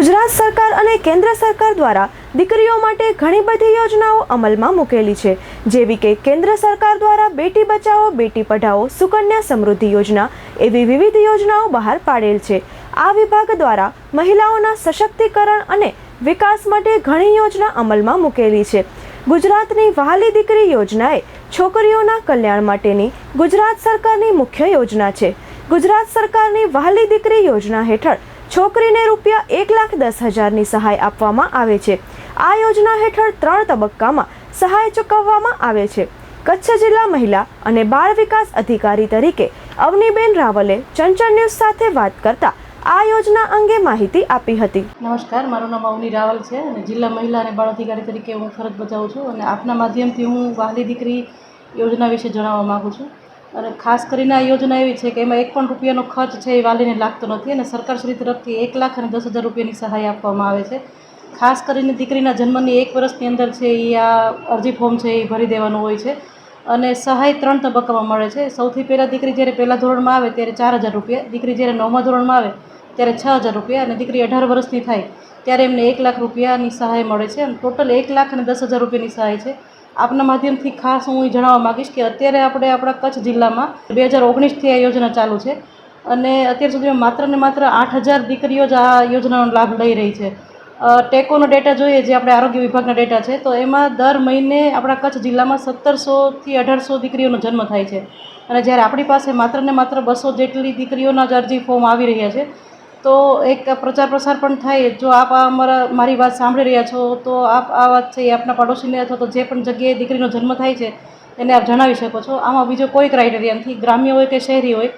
ગુજરાત સરકાર અને કેન્દ્ર સરકાર દ્વારા દીકરીઓ માટે ઘણી બધી યોજનાઓ અમલમાં મૂકેલી છે. જેવી કે કેન્દ્ર સરકાર દ્વારા બેટી બચાવો, બેટી પઢાઓ, સુકન્યા સમૃદ્ધિ યોજના એવી વિવિધ યોજનાઓ બહાર પાડેલ છે. આ વિભાગ દ્વારા મહિલાઓના સશક્તિકરણ અને વિકાસ માટે ઘણી યોજના અમલમાં મૂકેલી છે. ગુજરાતની વહાલી દીકરી યોજનાએ છોકરીઓના કલ્યાણ માટેની ગુજરાત સરકારની મુખ્ય યોજના છે. ગુજરાત સરકારની વહાલી દીકરી યોજના હેઠળ છોકરીને રૂપિયા એક લાખ દસ હજારની સહાય આપવામાં આવે છે. આ યોજના હેઠળ ત્રણ તબક્કામાં સહાય ચૂકવવામાં આવે છે. કચ્છ જિલ્લા મહિલા અને બાળ વિકાસ અધિકારી તરીકે અવનીબેન રાવલે ચંચળ ન્યૂઝ સાથે વાત કરતા આ યોજના અંગે માહિતી આપી હતી. નમસ્કાર, મારું નામ અવની રાવલ છે અને જિલ્લા મહિલા અને બાળ અધિકારી તરીકે હું ફરજ બજાવું છું અને આપના માધ્યમથી હું વહાલી દીકરી યોજના વિશે જણાવવા માગું છું. અને ખાસ કરીને આ યોજના એવી છે કે એમાં એક પણ રૂપિયાનો ખર્ચ છે એ વાલીને લાગતો નથી અને સરકારશ્રી તરફથી એક લાખ અને દસ હજાર રૂપિયાની સહાય આપવામાં આવે છે. ખાસ કરીને દીકરીના જન્મની એક વર્ષની અંદર છે એ આ અરજી ફોર્મ છે એ ભરી દેવાનું હોય છે અને સહાય ત્રણ તબક્કામાં મળે છે. સૌથી પહેલાં દીકરી જ્યારે પહેલાં ધોરણમાં આવે ત્યારે ચાર હજાર રૂપિયા, દીકરી જ્યારે નવમા ધોરણમાં આવે ત્યારે છ હજાર રૂપિયા અને દીકરી અઢાર વર્ષની થાય ત્યારે એમને એક લાખ રૂપિયાની સહાય મળે છે અને ટોટલ એક લાખ અને દસ હજાર રૂપિયાની સહાય છે. આપના માધ્યમથી ખાસ હું એ જણાવવા માગીશ કે અત્યારે આપણે આપણા કચ્છ જિલ્લામાં બે હજાર ઓગણીસથી આ યોજના ચાલુ છે અને અત્યાર સુધીમાં માત્ર ને માત્ર આઠ હજાર દીકરીઓ જ આ યોજનાનો લાભ લઈ રહી છે. ટેકોનો ડેટા જોઈએ, જે આપણે આરોગ્ય વિભાગના ડેટા છે, તો એમાં દર મહિને આપણા કચ્છ જિલ્લામાં સત્તરસોથી અઢારસો દીકરીઓનો જન્મ થાય છે. અને જ્યારે આપણી પાસે માત્ર ને માત્ર બસો જેટલી દીકરીઓના જ અરજી ફોર્મ આવી રહ્યા છે તો એક પ્રચાર પ્રસાર પણ થાય. જો આપ અમારા, મારી વાત સાંભળી રહ્યા છો, તો આપ આ વાત છે એ આપના પડોશીને અથવા તો જે પણ જગ્યાએ દીકરીનો જન્મ થાય છે, એને આપ જણાવી શકો છો. આમાં બીજો કોઈ ક્રાઇટેરિયા નથી ગ્રામ્ય હોય કે શહેરી હોય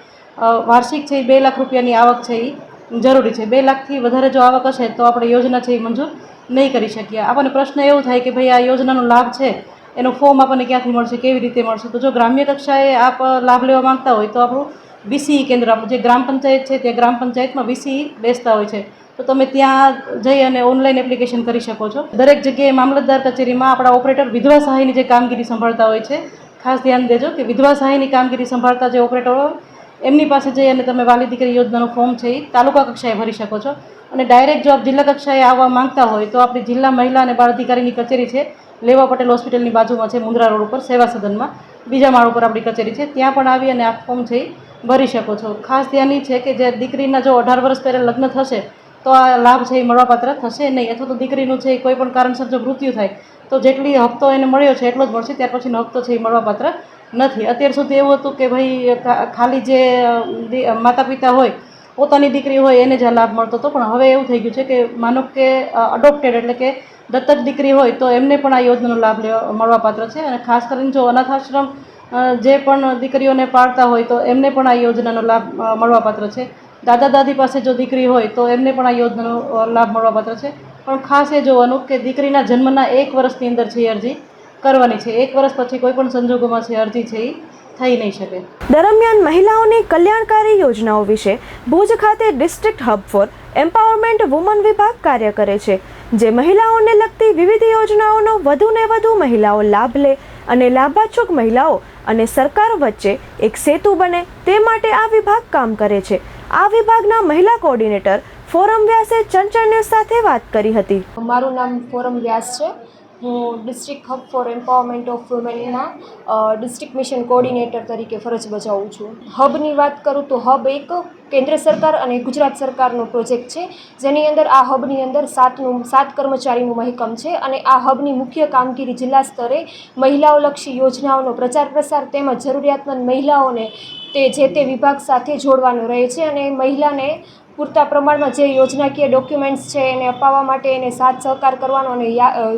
વાર્ષિક છે એ બે લાખ રૂપિયાની આવક છે એ જરૂરી છે. બે લાખથી વધારે જો આવક હશે તો આપણે યોજના છે એ મંજૂર નહીં કરી શકીએ. આપણને પ્રશ્ન એવો થાય કે ભાઈ આ યોજનાનો લાભ છે એનું ફોર્મ આપણને ક્યાંથી મળશે, કેવી રીતે મળશે? તો જો ગ્રામ્ય કક્ષાએ આપ લાભ લેવા માંગતા હોય તો આપણું વીસીઈ કેન્દ્ર, આપણું જે ગ્રામ પંચાયત છે, ત્યાં ગ્રામ પંચાયતમાં વીસીઈ બેસતા હોય છે. તો તમે ત્યાં જઈ અને ઓનલાઈન એપ્લિકેશન કરી શકો છો. દરેક જગ્યાએ મામલતદાર કચેરીમાં આપણા ઓપરેટર વિધવા સહાયની જે કામગીરી સંભાળતા હોય છે, ખાસ ધ્યાન દેજો કે વિધવા સહાયની કામગીરી સંભાળતા જે ઓપરેટરો એમની પાસે જઈ અને તમે વાલી દીકરી યોજનાનું ફોર્મ છે એ તાલુકા કક્ષાએ ભરી શકો છો. અને ડાયરેક્ટ જો આપ જિલ્લા કક્ષાએ આવવા માંગતા હોય તો આપણી જિલ્લા મહિલા અને બાળ અધિકારીની કચેરી છે. લેવા પટેલ હોસ્પિટલની બાજુમાં છે મુન્દ્રા રોડ ઉપર, સેવા સદનમાં. બીજા માળ ઉપર આપણી કચેરી છે. ત્યાં પણ આવી અને આ ફોર્મ છે એ ભરી શકો છો. ખાસ ધ્યાન એ છે કે જે દીકરીના જો અઢાર વર્ષ પહેલાં લગ્ન થશે, તો આ લાભ છે એ મળવાપાત્ર થશે નહીં. અથવા તો દીકરીનું છે એ કોઈ પણ કારણસર જો મૃત્યુ થાય, તો જેટલી હપ્તો એને મળ્યો છે એટલો જ મળશે. ત્યાર પછીનો હપ્તો છે એ મળવાપાત્ર નથી. અત્યાર સુધી એવું હતું કે ભાઈ ખાલી જે માતા પિતા હોય, પોતાની દીકરી હોય, એને જ લાભ મળતો હતો. પણ હવે એવું થઈ ગયું છે કે માનો કે અડોપ્ટેડ એટલે કે દત્તક દીકરી હોય, તો એમને પણ આ યોજનાનો લાભ લેવા, મળવાપાત્ર છે. અને ખાસ કરીને જો અનાથ આશ્રમ જે પણ દીકરીઓને પાળતા હોય, તો એમને પણ આ યોજનાનો લાભ મળવાપાત્ર છે. દાદા દાદી પાસે જો દીકરી હોય, તો એમને પણ આ યોજનાનો લાભ મળવાપાત્ર છે. પણ ખાસ એ જોવાનું કે દીકરીના જન્મના એક વર્ષની અંદર છે અરજી કરવાની છે. એક વર્ષ પછી કોઈ પણ સંજોગોમાં છે અરજી છે એ થઈ નહીં શકે. દરમિયાન મહિલાઓની કલ્યાણકારી યોજનાઓ વિશે ભુજ ખાતે district hub for empowerment women વિભાગ કાર્ય કરે છે જે મહિલાઓને લગતી વિવિધ યોજનાઓનો વધુને વધુ મહિલાઓ લાભ લે અને લાભાચુક મહિલાઓ અને સરકાર વચ્ચે એક સેતુ બને તે માટે આ વિભાગ કામ કરે છે. આ વિભાગના મહિલા કોઓર્ડિનેટર ફોરમ વ્યાસે ચંચળ ન્યૂઝ સાથે વાત કરી હતી. મારું નામ ફોરમ વ્યાસ છે. હું district hub for empowerment of વુમેનના district mission coordinator તરીકે ફરજ બજાવું છું. હબની વાત કરું તો હબ એક કેન્દ્ર સરકાર અને ગુજરાત સરકારનો પ્રોજેક્ટ છે. જેની અંદર આ હબની અંદર સાતનું, સાત કર્મચારીનું મહેકમ છે અને આ હબની મુખ્ય કામગીરી જિલ્લા સ્તરે મહિલાઓલક્ષી યોજનાઓનો પ્રચાર પ્રસાર તેમજ જરૂરિયાતમંદ મહિલાઓને તે જે તે વિભાગ સાથે જોડવાનો રહે છે અને મહિલાને પૂરતા પ્રમાણમાં જે યોજનાકીય ડોક્યુમેન્ટ્સ છે એને અપાવવા માટે એને સાથ સહકાર કરવાનો અને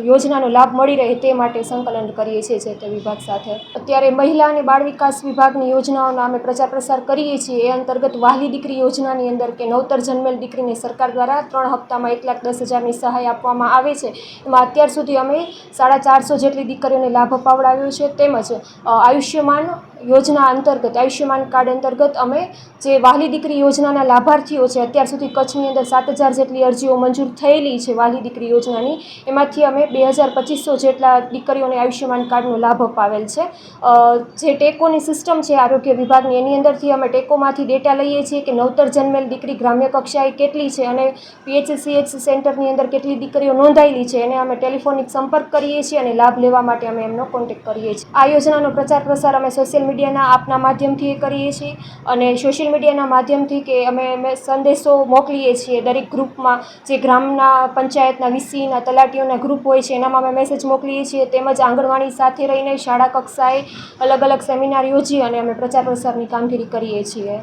યોજનાનો લાભ મળી રહે તે માટે સંકલન કરીએ છીએ જે તે વિભાગ સાથે. અત્યારે મહિલા અને બાળ વિકાસ વિભાગની યોજનાઓનો અમે પ્રચાર પ્રસાર કરીએ છીએ. એ અંતર્ગત વહાલી દીકરી યોજનાની અંદર કે નવતર જન્મેલ દીકરીને સરકાર દ્વારા ત્રણ હપ્તામાં એક લાખ દસ હજારની સહાય આપવામાં આવે છે. એમાં અત્યાર સુધી અમે સાડા ચારસો જેટલી દીકરીઓને લાભ અપાવડાવ્યો છે. તેમજ આયુષ્યમાન યોજના અંતર્ગત, આયુષ્યમાન કાર્ડ અંતર્ગત અમે જે વાહલી દીકરી યોજનાના લાભાર્થીઓ છે, અત્યાર સુધી કચ્છની અંદર સાત હજાર જેટલી અરજીઓ મંજૂર થયેલી છે વાહલી દીકરી યોજનાની. એમાંથી અમે બે હજાર પચીસો જેટલા દીકરીઓને આયુષ્યમાન કાર્ડનો લાભ અપાવેલ છે. જે ટેકોની સિસ્ટમ છે આરોગ્ય વિભાગની, એની અંદરથી અમે ટેકોમાંથી ડેટા લઈએ છીએ કે નવતર જન્મેલ દીકરી ગ્રામ્ય કક્ષાએ કેટલી છે અને પીએચસીએચ સેન્ટરની અંદર કેટલી દીકરીઓ નોંધાયેલી છે, એને અમે ટેલિફોનિક સંપર્ક કરીએ છીએ અને લાભ લેવા માટે અમે એમનો કોન્ટેક્ટ કરીએ છીએ. આ યોજનાનો પ્રચાર પ્રસાર અમે સોશિયલ મીડિયાના આપના માધ્યમથી કરીએ છીએ અને સોશિયલ મીડિયાના માધ્યમથી કે અમે સંદેશો મોકલીએ છીએ દરેક ગ્રુપમાં. જે ગ્રામના પંચાયતના, વીસીના, તલાટીઓના ગ્રુપ હોય છે, એનામાં અમે મેસેજ મોકલીએ છીએ. તેમજ આંગણવાડી સાથે રહીને શાળા કક્ષાએ અલગ અલગ સેમિનાર યોજી અને અમે પ્રચાર પ્રસારની કામગીરી કરીએ છીએ.